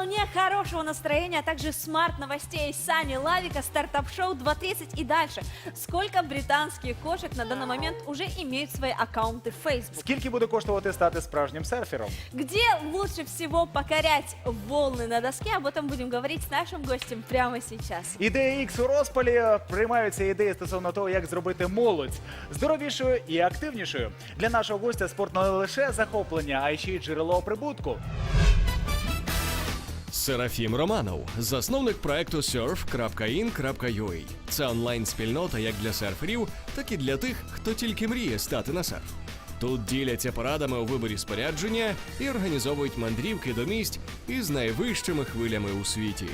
вполне хорошего настроения, а также смарт-новостей Сани Лавика, стартап-шоу 2.30 и дальше. Сколько британских кошек на данный момент уже имеют свои аккаунты в Facebook? Скільки буде коштувати стати справжнім серфером? Где лучше всего покорять волны на доске? Об этом будем говорить с нашим гостем прямо сейчас. Ідеї X у розпалі приймаються ідеї стосовно того, як зробити молодь здоровішою і активнішою. Для нашого гостя спорт не лише захоплення, а й ще й джерело прибутку. Серафім Романов, засновник проекту surf.in.ua. Це онлайн-спільнота як для серферів, так і для тих, хто тільки мріє стати на серф. Тут діляться порадами у виборі спорядження і організовують мандрівки до місць із найвищими хвилями у світі.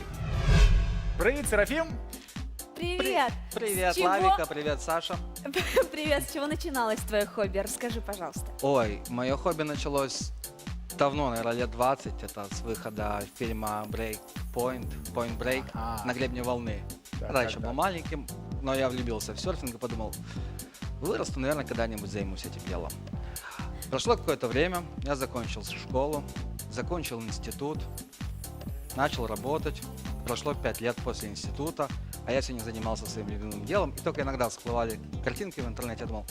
Привіт, Серафім! Привет! Привет, С чего- Лавика, привет, Саша. Привет, с чего начиналось твое хобби? Расскажи, пожалуйста. Ой, мое хобби началось давно, наверное, лет 20. Это с выхода фильма Break Point, Point Break Ага. на гребне волны. Да, Когда да, еще да. был маленьким, но я влюбился в серфинг и подумал, вырасту, наверное, когда-нибудь займусь этим делом. Прошло какое-то время, я закончил школу, закончил институт, начал работать. Прошло пять лет после института, а я сегодня занимался своим любимым делом. И только иногда всплывали картинки в интернете, я думал,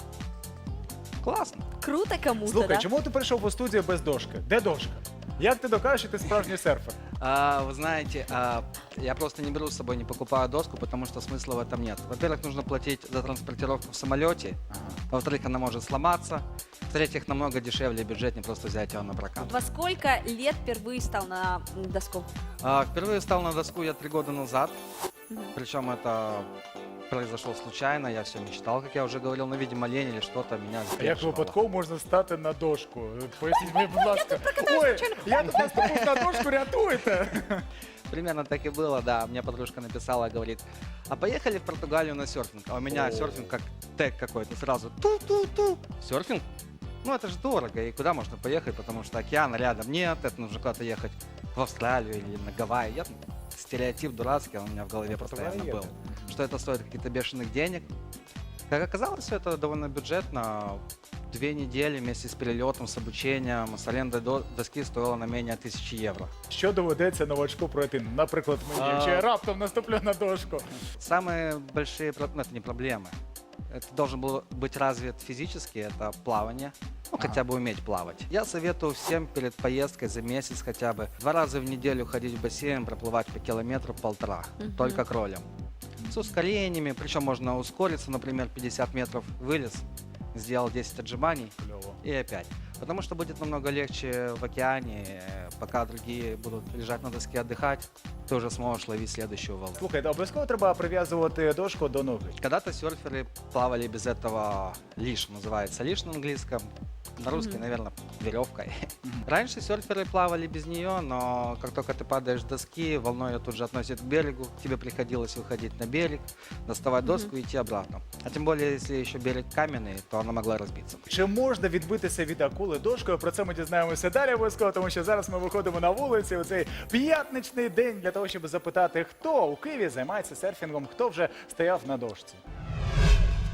классно. Круто кому-то, Слухай, да? чому ти прийшов у студію без дошки? Де дошка? Як ти докажеш, що ти справжній серфер? А, вы знаете, а, я просто не беру с собой, не покупаю доску, потому что смысла в этом нет. Во-первых, нужно платить за транспортировку в самолете. Во-вторых, она может сломаться. В-третьих, намного дешевле и бюджетнее просто взять ее на прокат. Во сколько лет впервые стал на м, доску? А, впервые стал на доску я три года назад. Причем это произошло случайно, я все мечтал, как я уже говорил, но, видимо, лень или что-то меня А Як сдерживало. випадково можна стати на дошку? Поясніть мені, будь ласка. Ой, я тут наступив на дошку, рятуйте! Примерно так и было, да. Мне подружка написала, говорит, а поехали в Португалию на серфинг. А у меня О. серфинг как тег какой-то сразу. Ту-ту-ту. Серфинг? Ну это же дорого, и куда можно поехать, потому что океана рядом нет, это нужно куда-то ехать в Австралию или на Гавайи. Я, стереотип дурацкий, он у меня в голове постоянно был. Что это стоит каких-то бешеных денег. Как оказалось, все это довольно бюджетно. Две недели вместе с перелетом, с обучением, с арендой до- доски стоило на менее тысячи евро. Що доведеться новачку пройти? Наприклад, мені, А. якщо я раптом наступлю на дошку. Самые большие, ну это не проблемы. Это должен был быть развит физически, это плавание. Ну, хотя бы уметь плавать. Я советую всем перед поездкой за месяц хотя бы два раза в неделю ходить в бассейн, проплывать по километру полтора, Мгм. только кролем. С ускорениями, причем можно ускориться, например, 50 метров вылез, сделал 10 отжиманий Кльово. и опять. Потому что будет намного легче в океане, э, пока другие будут лежать на доске отдыхать, ты уже сможешь ловить следующую волну. Слухай, обов'язково треба прив'язувати дошку до ноги. Когда-то серферы плавали без этого лиш, называется лиш на английском. На русский, Мгм. наверное, веревкой. Раньше серферы плавали без нее, но как только ты падаешь с доски, волной ее тут же относит к берегу, тебе приходилось выходить на берег, доставать Мгм. доску и идти обратно. А тем более, если еще берег каменный, то она могла разбиться. Чи можна відбитися від акули дошкою? Про це ми дізнаємося далі обов'язково, тому що зараз ми виходимо на вулиці у цей п'ятничний день для того, щоб запитати, хто у Києві займається серфінгом, хто вже стояв на дошці.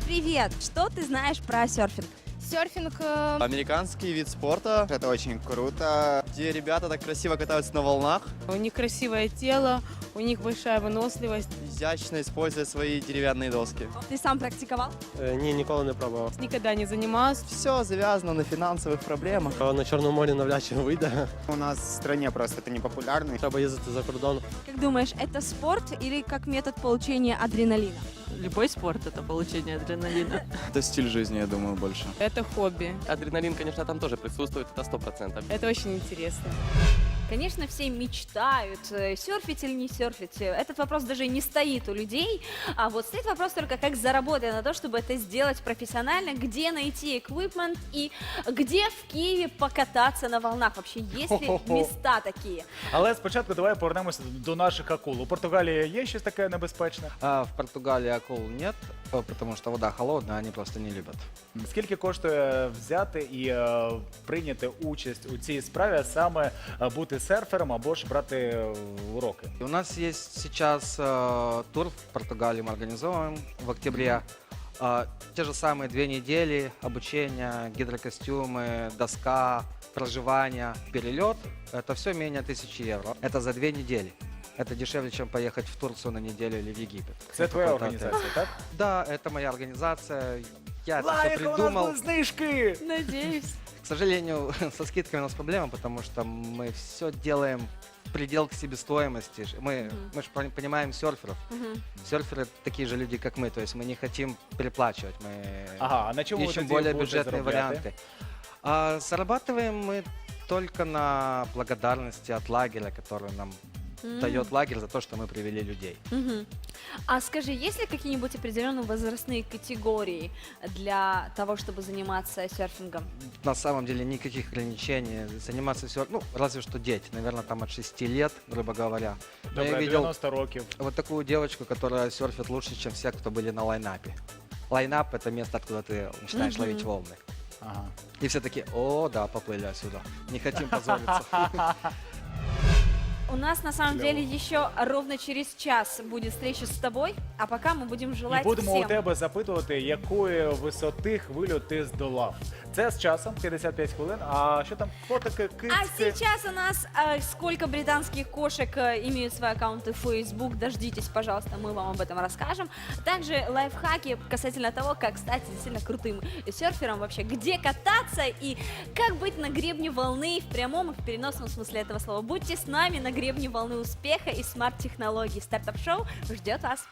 Привет! Что ты знаешь про серфинг? Серфинг э, Американский вид спорта. Это очень круто. Где ребята так красиво катаются на волнах, у них красивое тело, у них большая выносливость. изящно используя свои деревянные доски. Ты сам практиковал? Е, Ні, ніколи не пробував. Никогда не занималась. Все завязано на финансовых проблемах. Е, На Чорному морі навряд чи вийде. У нас в стране просто это не популярно. Треба їздити за кордон. Как думаешь, это спорт или как метод получения адреналина? Любой спорт это получение адреналина. Это стиль жизни, я думаю, больше. Это хобби. Адреналин, конечно, там тоже присутствует, это сто процентов. Это очень интересно. Конечно, все мечтают, э, серфить или не серфить. Э, Этот вопрос даже не стоит у людей. А вот стоит вопрос только, как заработать на то, чтобы это сделать профессионально, где найти эквипмент и где в Киеве покататься на волнах. Вообще, есть ли Хо-хо-хо. места такие? Але спочатку давай повернемося до наших акул. У Португалії є щось таке небезпечне? А в Португалии акул нет, э, потому что вода холодная, они просто не любят. Скільки коштує взяти і е, прийняти участь у цій справі, а саме е, бути серфером або ж брати уроки? У нас есть сейчас э, тур в Португалии, мы организовываем в октябре. А, те же самые две недели обучения, гидрокостюмы, доска, проживание, перелет, это все менее тысячи евро. Это за две недели. Это дешевле, чем поехать в Турцию на неделю или в Египет. Це твоя отель. організація, так? Да, это моя организация. Я это все Лайка, у нас придумал. знижки! Надеюсь. К сожалению, со скидками у нас проблема, потому что мы все делаем в предел к себестоимости. Мы, Мгм. мы же понимаем серферов. Мгм. Серферы такие же люди, как мы, то есть мы не хотим переплачивать, мы Ага, а на чому ви ищем тоді более будете бюджетные заробляти? варианты. А зарабатываем мы только на благодарности от лагеря, который нам М. дает лагерь за то, что мы привели людей. Мгм. А скажи, есть ли какие-нибудь определенные возрастные категории для того, чтобы заниматься серфингом? На самом деле никаких ограничений. Заниматься все, ну, разве что дети, наверное, там от 6 лет, грубо говоря. Но Добре, я видел 90 років. вот такую девочку, которая серфит лучше, чем все, кто были на лайнапе. Лайнап — это место, откуда ты начинаешь Мгм. ловить волны. Ага. И все такие, о, да, поплыли отсюда. Не хотим позориться. У нас на самом Клево. деле еще ровно через час будет встреча с тобой, а пока мы будем І желать будемо у всем тебе запитувати, якої висоти хвилю ти здолав. Це з часом 55 хвилин. А що там фотики, А кицьки? сейчас у нас э, сколько британских кошек э, имеют свои аккаунты в Facebook. Дождитесь, пожалуйста, мы вам об этом расскажем. Также лайфхаки касательно того, как стать действительно крутым серфером вообще, где кататься и как быть на гребне волны в прямом и в переносном смысле этого слова. Будьте с нами на гребне волны успеха и смарт-технологий. Стартап-шоу ждет вас.